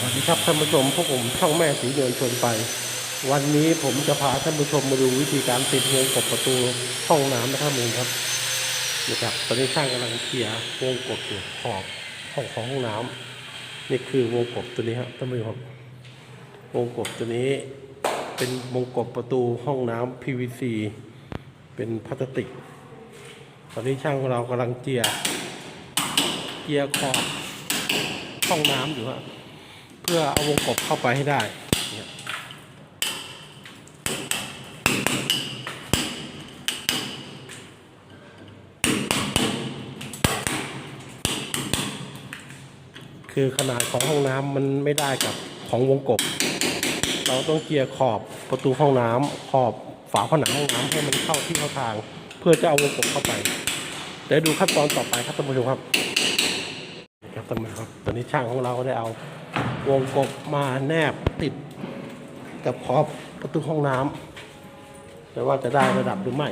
สวัสดีครับท่านผู้ชมพวกผมช่องแม่สีเงินชวนไป วันนี้ผมจะพาท่านผู้ชมมาดูวิธีการติดวงกบประตูห้องน้ำนะครับมึงครับนี่ครับตอนนี้ช่างกำลังเคลียร์วงกบอยู่ขอบห้องของห้องน้ำนี่คือวงกบตัวนี้ครับท่านผู้ชมวงกบตัวนี้ เป็นวงกบประตูห้องน้ำ PVC เป็นพลาสติก ตอนนี้ช่างของเรากำลังเจียเจียขอบห้องน้ำอยู่ฮะ เพื่อเอาวงกบเข้าไปให้ได้เนี่ยคือขนาดของห้องน้ำมันไม่ได้กับของวงกบ เราต้องเกียร์ขอบประตูห้องน้ำขอบฝาผนังห้องน้ำให้มันเข้าที่เข้าทาง เพื่อจะเอาวงกบเข้าไปเดี๋ยวดูขั้นตอนต่อไปครับท่านผู้ชมครับครับท่านผู้ชมครับตอนนี้ช่างของเราก็ได้เอา วงกบมาแนบติดกับขอบประตูห้องน้ำแต่ว่าจะได้ระดับหรือไม่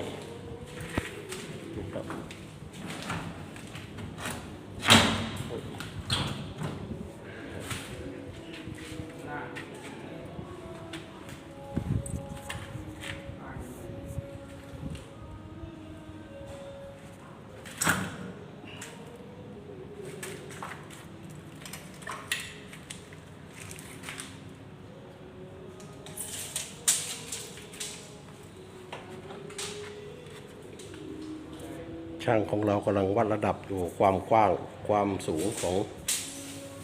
ช่างของเรากำลังวัดระดับอยู่ความกว้างความสูงของ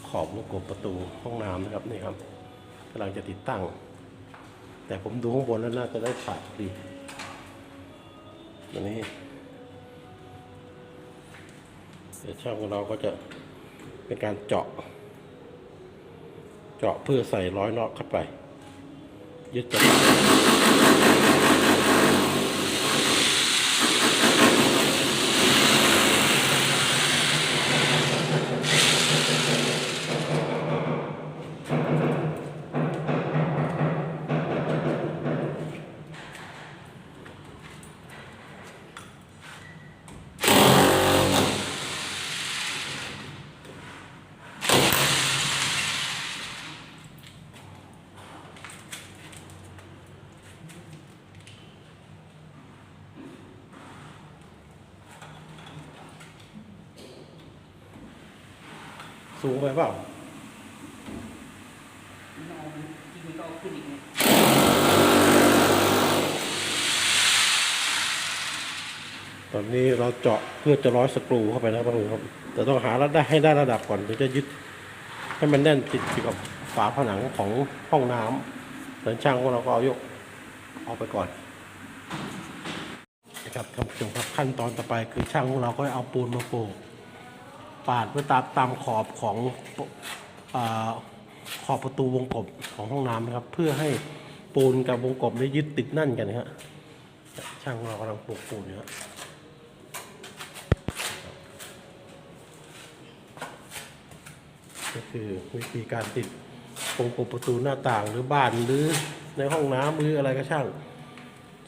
ขอบวงกบประตูห้องน้ำนะครับนี่ครับกำลังจะติดตั้ง แต่ผมดูข้างบนแล้วน่าจะได้ขาดดีอันนี้เดี๋ยวช่างของเราก็จะเป็นการเจาะ เจาะเพื่อใส่ร้อยน็อตเข้าไปยึดกับ สูงไปเปล่าตอนนี้เราเจาะเพื่อจะร้อยสกรูเข้าไปนะครับทุกคนครับ แต่ต้องหาระดับให้ได้ระดับก่อนถึงจะยึดให้มันแน่นติดอยู่กับฝาผนังของห้องน้ำแต่ช่างของเราก็เอายกออกไปก่อนนะครับท่านผู้ชมครับขั้นตอนต่อไปคือช่างของเราก็เอาปูนมาโปะ ปาดไว้ตามตามขอบของอขอบประตูวงกบของห้องน้ำนะครับ เพื่อให้ปูนกับวงกบได้ยึดติดนั่นกันนะฮะช่างเรากำลังปลูกปูนอยู่ฮะก็คือวิธีการติดวงกบประตูหน้าต่างหรือบ้านหรือในห้องน้ำหรืออะไรก็ช่าง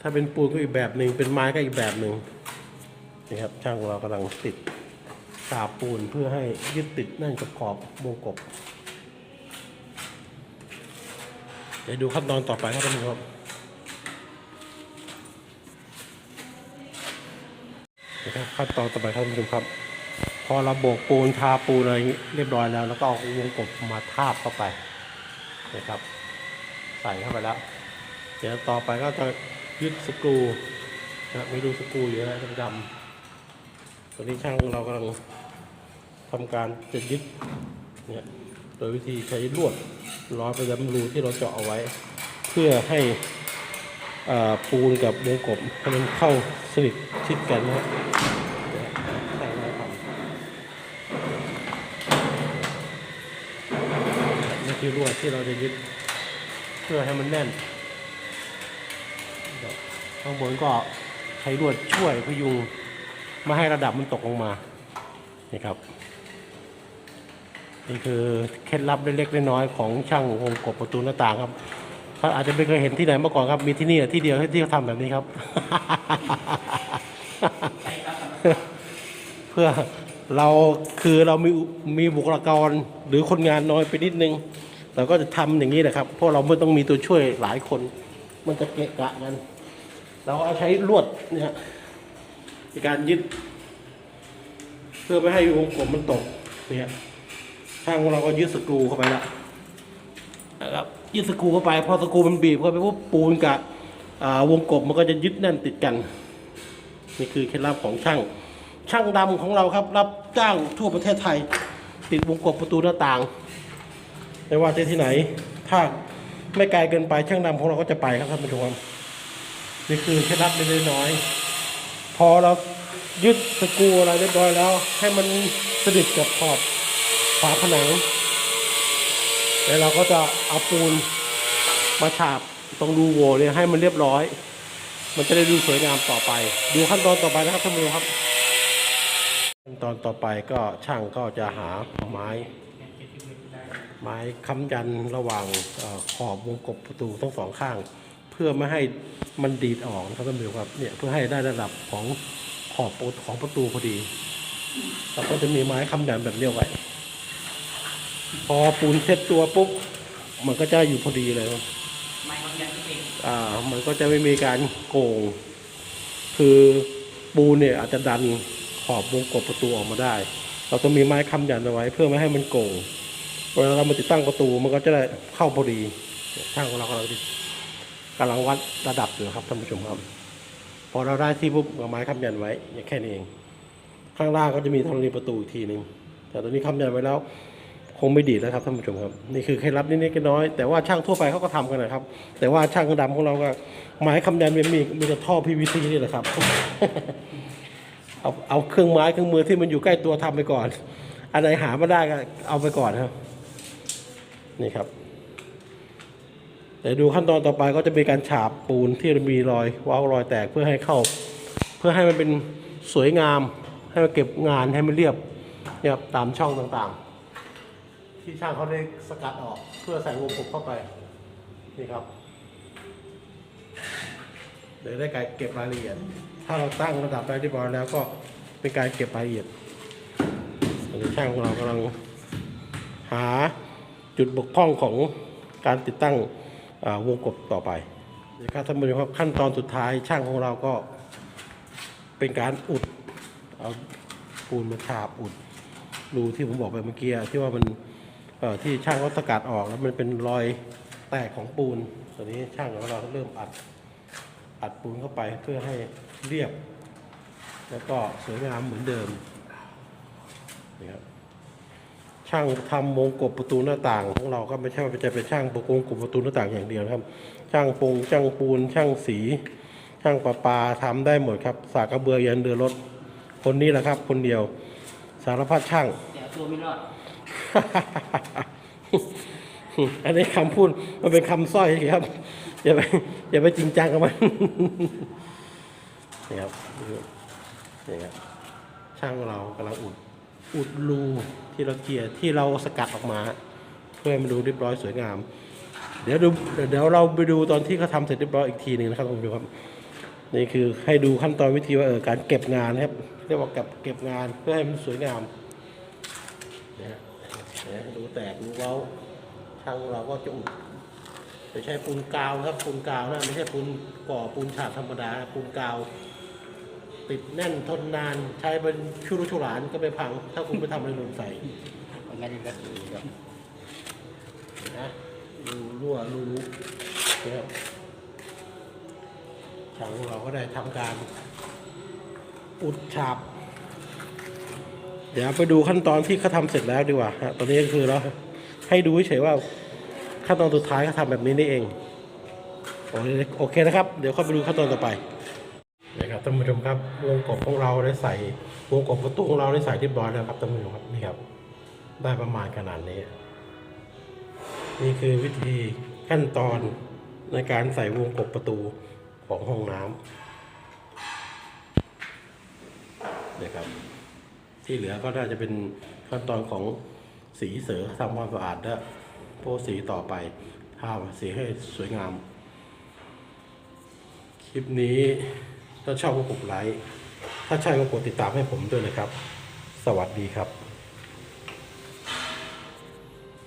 ถ้าเป็นปูนก็อีกแบบหนึ่งเป็นไม้ก็อีกแบบหนึ่งนี่ครับช่างเรากำลังติด กาบปูนเพื่อให้ยึดติดแน่นกับขอบวงกบ เดี๋ยวดูขั้นตอนต่อไปครับท่านผู้ชมนะครับขั้นตอนต่อไปครับท่านผู้ชมครับ พอเราโบกปูนทาปูนอะไรเรียบร้อยแล้ว แล้วก็เอาวงกบมาทาบเข้าไปนะครับ ใส่เข้าไปแล้ว เดี๋ยวต่อไปก็จะยึดสกรูนะไม่ดูสกรูอยู่นะดำๆตอนนี้ช่างเรากำลัง ทำการจะยึดเนี่ยโดยวิธีใช้ลวดร้อยไปย้ำรูที่เราเจาะเอาไว้ เพื่อให้ปูนกับวงกบให้มันเข้าสนิทชิดกันนะครับที่ราทำนี่คือลวดที่เราจะยึดเพื่อให้มันแน่นข้างบนก็ใช้ลวดช่วยพยุงไม่ให้ระดับมันตกลงมานี่ครับ นี่คือเคล็ดลับเล็กๆน้อยๆของช่างวงกบประตูหน้าต่างครับถ้าอาจจะไม่เคยเห็นที่ไหนมาก่อนครับ มีที่นี่ที่เดียวที่เขาทำแบบนี้ครับ เพื่อเราคือเรามีมีบุคลากรหรือคนงานน้อยไปนิดนึงเราก็จะทำอย่างนี้นะครับ เพราะเราไม่ต้องมีตัวช่วยหลายคน มันจะเกะกะกัน เราเอาใช้ลวดเนี่ยในการยึด เพื่อไม่ให้วงกลมมันตกเนี่ย ช่างของเราก็ยึดสกรูเข้าไปแล้วนะครับยึดสกรูเข้าไปพอสกรูมันบีบเข้าไปปุ๊บปูนกับวงกลมมันก็จะยึดแน่นติดกัน นี่คือเคล็ดลับของช่าง ช่างดำของเราครับ รับจ้างทั่วประเทศไทย ติดวงกบประตูหน้าต่างไม่ว่าจะที่ไหน ถ้าไม่ไกลเกินไปช่างดำของเราก็จะไปครับท่านผู้ชมนี่คือเคล็ดลับเล็กน้อย พอเรายึดสกรูอะไรเรียบร้อยแล้ว ให้มันสนิทกับขอบ ฝาผนัง แล้วเราก็จะเอาปูนมาฉาบตรงรูโหว่เนี่ยให้มันเรียบร้อย มันจะได้ดูสวยงามต่อไป ดูขั้นตอนต่อไปนะครับท่านผู้ชมครับ ขั้นตอนต่อไปก็ช่างก็จะหาไม้ ไม้ค้ำยันระหว่างขอบวงกบประตูทั้งสองข้าง เพื่อไม่ให้มันดีดออกนะครับท่านผู้ชมครับเนี่ยเพื่อให้ได้ระดับของขอบของประตูพอดีเราก็จะมีไม้ค้ำยันแบบเนี้ยไว้ พอปูนเซ็ตตัวปุ๊บมันก็จะอยู่พอดีเลยครับอ่า มันก็จะไม่มีการโกง คือปูนเนี่ยอาจจะดันขอบวงกบประตูออกมาได้ เราต้องมีไม้ค้ำยันเอาไว้เพื่อไม่ให้มันโกงเวลาเรามาติดตั้งประตูมันก็จะได้เข้าพอดีช่างของเรากำลังกำลังวัดระดับอยู่ครับท่านผู้ชมครับ พอเราได้ที่ปุ๊บเอาไม้ค้ำยันไว้อย่างแค่นี้เอง ข้างล่างก็จะมีธรณีประตูอีกทีหนึ่งแต่ตอนนี้ค้ำยันไว้แล้ว คงไม่ดีแล้วครับท่านผู้ชมครับนี่คือเคล็ดลับนิดๆน้อยๆแต่ว่าช่างทั่วไปเขาก็ทำกันนะครับ แต่ว่าช่างดำของเราก็ไม้คำยันมันมีมีแต่ท่อ PVC นี่แหละครับเอาเอาเครื่องไม้เครื่องมือที่มันอยู่ใกล้ตัวทำไปก่อน อันไหนหาไม่ได้ก็เอาไปก่อนครับ นี่ครับเดี๋ยวดูขั้นตอนต่อไปก็จะมีการฉาบปูนที่มีรอยว้าวรอยแตกเพื่อให้เข้า เพื่อให้มันเป็นสวยงาม ให้มันเก็บงานให้มันเรียบเนี่ยครับตามช่องต่างๆ ที่ช่างเขาได้สกัดออกเพื่อใส่วงกบเข้าไปนี่ครับ เดี๋ยวได้การเก็บรายละเอียด ถ้าเราตั้งระดับได้เรียบอยแล้วก็เป็นการเก็บรายละเอียดช่างของเรากำลังหาจุดบกพร่องของการติดตั้งวงกบต่อไปนะครับท่านผู้ชมครับขั้นตอนสุดท้ายช่างของเราก็เป็นการอุดเอาปูนมาฉาบอุดรูที่ผมบอกไปเมื่อกี้ที่ว่ามัน ที่ช่างเขาสกัดออกแล้วมันเป็นรอยแตกของปูนตอนนี้ช่างของเราเริ่มอัดอัดปูนเข้าไปเพื่อให้เรียบ แล้วก็สวยงามเหมือนเดิมนี่ครับช่างทำวงกบประตูหน้าต่างของเราก็ไม่ใช่ว่าจะเป็นช่างประกงกบประตูหน้าต่างอย่างเดียวครับ ช่างปงช่างปูน ช่างสี ช่างประปาทำได้หมดครับ สากกระเบือยันเรือรถคนนี้แหละครับ คนเดียวสารพัดช่างเดี๋ยวตัวไม่รอด อันนี้คำพูดมันเป็นคำสร้อยครับอย่าไปอย่าไปจริงจังกับมันนี่ครับนี่ครับช่างเรากำลังอุดอุดรูที่เราเจียที่เราสกัดออกมา เพื่อให้มันดูเรียบร้อยสวยงาม เดี๋ยวดูเดี๋ยวเราไปดูตอนที่เขาทำเสร็จเรียบร้อยอีกทีหนึ่งนะครับคุณผู้ชมครับนี่คือให้ดูขั้นตอนวิธีว่าเออการเก็บงานนะครับเรียกว่าเก็บเก็บงานเพื่อให้มันสวยงามนะฮะ นี่ยดูแตกดูเว้าช่างเราก็จะอุดจะใช้ปูนกาวนะครับปูนกาวนะไม่ใช่ปูนก่อปูนฉาบธรรมดานะปูนกาว ติดแน่นทนนานใช้เป็นชุรุชุรานก็ไม่พัง ถ้าคุณไม่ทำอะไรหล่นใส่มันไม่ได้รัดครับนะรูรั่วรูนะครับช่างของเราก็ได้ทำการอุดฉาบ เดี๋ยวไปดูขั้นตอนที่เขาทำเสร็จแล้วดีกว่าฮะตอนนี้ก็คือเราให้ดูเฉยๆว่าขั้นตอนสุดท้ายเขาทำแบบนี้นี่เองโอเคโอเคนะครับ เดี๋ยวเข้าไปดูขั้นตอนต่อไปนะครับท่านผู้ชมครับวงกบของเราได้ใส่วงกบประตูของเราได้ใส่เรียบร้อยแล้วครับท่านผู้ชมครับนี่ครับ ได้ประมาณขนาดนี้ นี่คือวิธีขั้นตอนในการใส่วงกบประตูของห้องน้ำนะครับ ที่เหลือก็น่าจะเป็นขั้นตอนของสีเสือทำความสะอาดและโพสสีต่อไปทาสีให้สวยงาม คลิปนี้ถ้าชอบก็กดไลค์ ถ้าใช่ก็กดติดตามให้ผมด้วยนะครับ สวัสดีครับ